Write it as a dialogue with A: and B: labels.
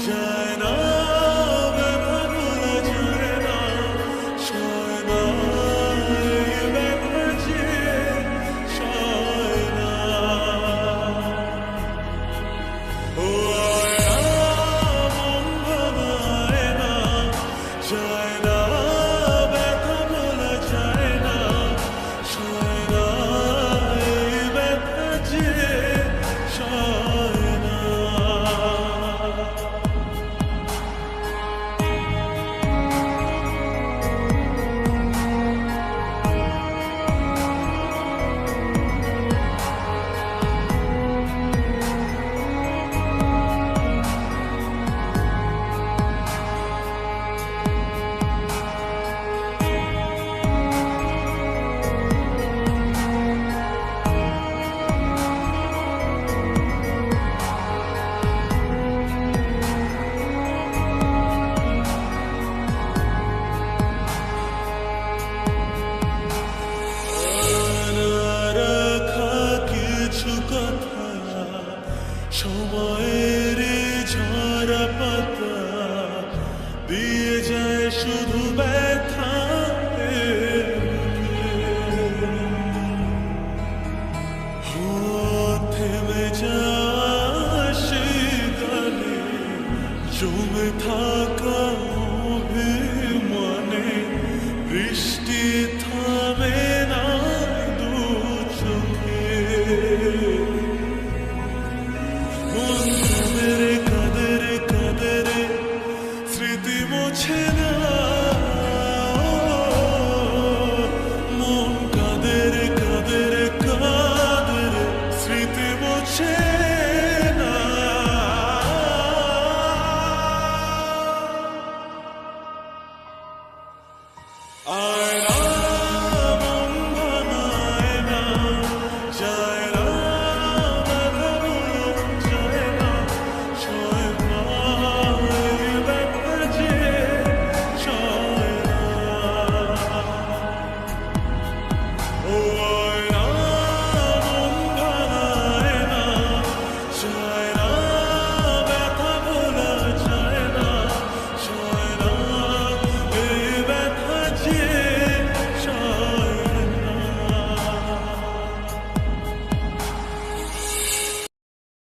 A: Just সময়ের ঝরা পাতা দিয়ে যায় শুধু ব্যথা থেমে যা সে জমে থা